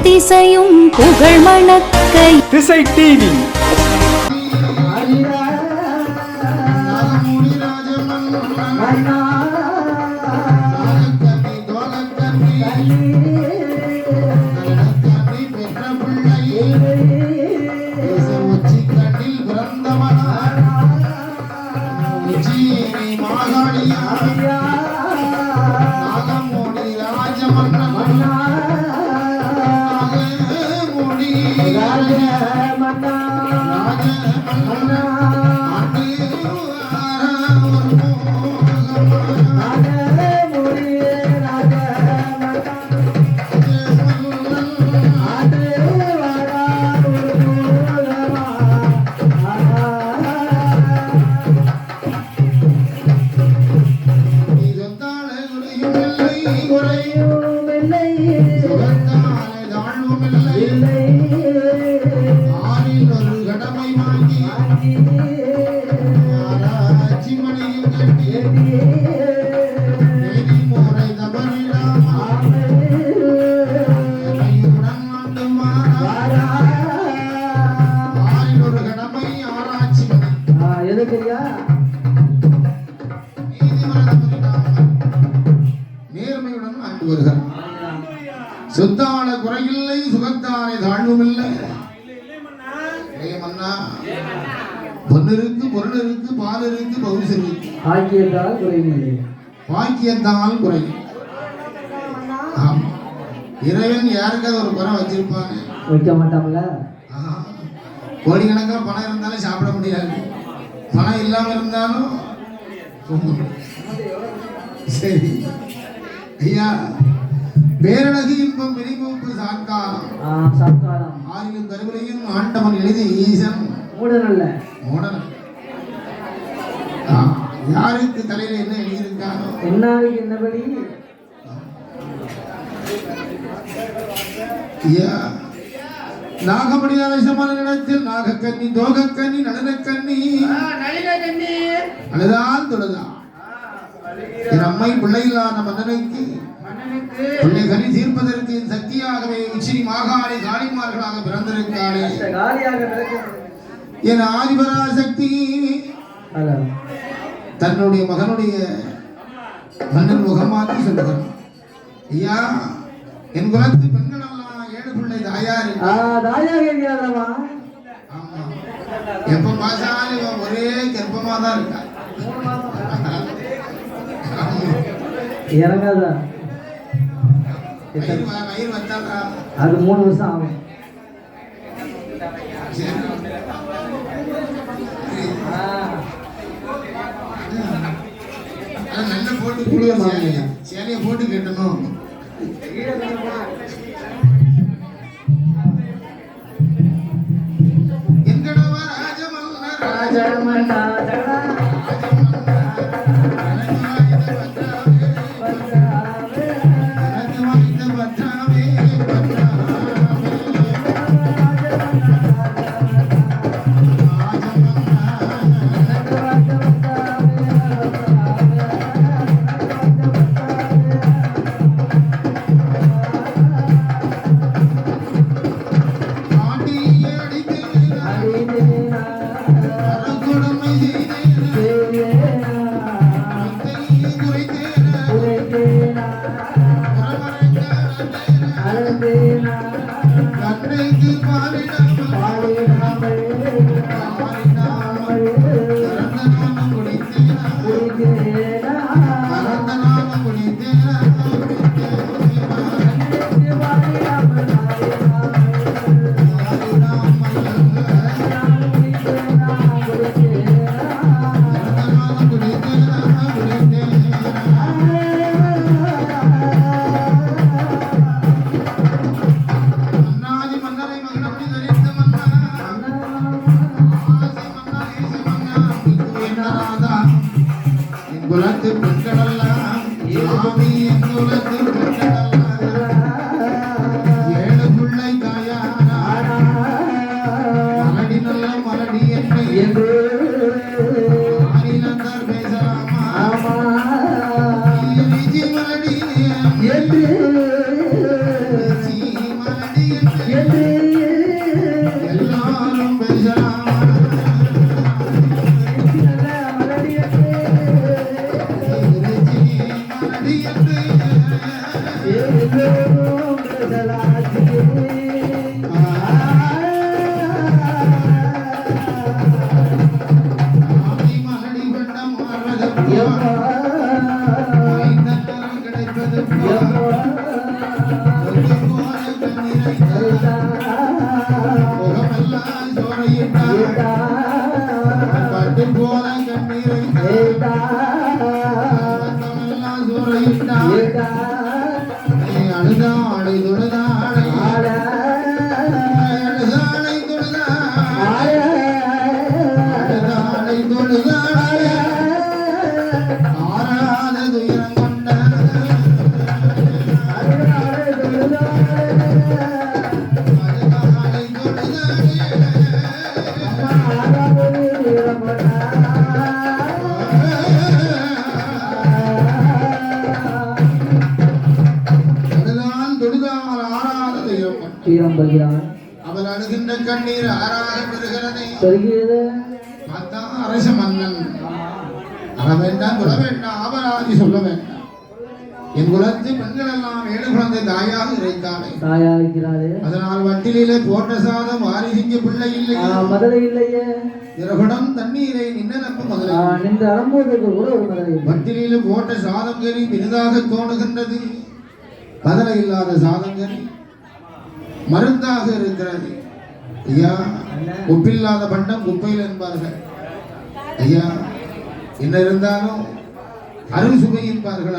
எத்திசையும் புகழ் மணக்க. திசை டிவி கடமை சுத்தான குறையில்லை சுகத்தானே தாழ்வுமில்லை. இளைய மன்னா. பொன்னிருக்கு பொருள் இருக்கு பால் இருக்கு பவுசு இருக்கு ஆக்கியதால் குறைவில்லை. வாக்கியத்தால் குறை. இறைவன் யாருக்காவது ஒரு குறை வச்சிருப்பாங்க வைக்க மாட்டாங்களா ஆஹா. கோடிக்கணக்கில் பணம் இருந்தாலும் சாப்பிட முடியாது. பணம் இல்லாம இருந்தாலும். சரி. ஐயா பேரழகு இன்பம் விரிமூப்பு சாக்காரம் ஆ, சத்காரம் ஆறிலும் கருவிலையும் ஆண்டவன் எழுதி ஈசன். மூடனல்ல மோடன யாருக்கு தலையில என்ன எழுதியிருக்காரோ? என்னாருக்கு என்னபடி ஐயா நாகமணியான சமான இடத்தில் நாகக்கன்னி தோகக்கன்னி நடனக்கன்னி அழுதால் தொழுதான் என் அம்மை பிள்ளையில்லாத மன்னனுக்கு பிள்ளைகளை தீர்ப்பதற்கு சக்தியாகவே உச்சினி மாகாணி காளிமார்களாக பிறந்திருக்காளே என் ஆதிபராசக்தி ஹலோ. தன்னுடைய மகனுடைய மன்னன் முகமாற்றி சொல்லுகிறான் ஐயா என் குலத்து பெண்கள் எல்லாம் ஏழு பிள்ளை தாயாரு. ஆமா. எப்ப பார்த்தாலும் இவன் ஒரே கர்ப்பமா தான் இருக்கா. இறங்காதா? அது மூணு வருஷம் ஆகும். நல்ல போட்டு சேலையை போட்டு கட்டணும். எங்கடவா ராஜமன்னர் ராஜமன்னா என் அழுகின்ற கண்ணீர் ஆறாக பெறுகிறதே பார்த்தா அரச மன்னன். அற வேண்டாம் குல வேண்டாம் அபராதி சொல்ல வேண்டாம். என் குலத்து பெண்கள் எல்லாம் ஏழு குழந்தை தாயாக இறைத்தானே தாயா இருக்கிறாரே அதனால் வட்டிலே போட்ட சாதம் வாரிசிங்க பிள்ளை இல்லை மதுரை இல்லையே. திரகுடம் தண்ணீரை நின்னப்பு முதலை ஆ, நின்று அலம்போதற்கு கூட ஒரு மதுரை. வட்டிலே போட்ட சாதம் கறி பெரிதாக தோணுகின்றது. பதலை இல்லாத சாதம் கறி மருந்தாக இருக்கிறது. ஐயா உப்பில்லாத பண்டம் குப்பையில் என்பார்கள். ஐயா என்ன இருந்தாலும் அருள் சுவை என்பார்கள்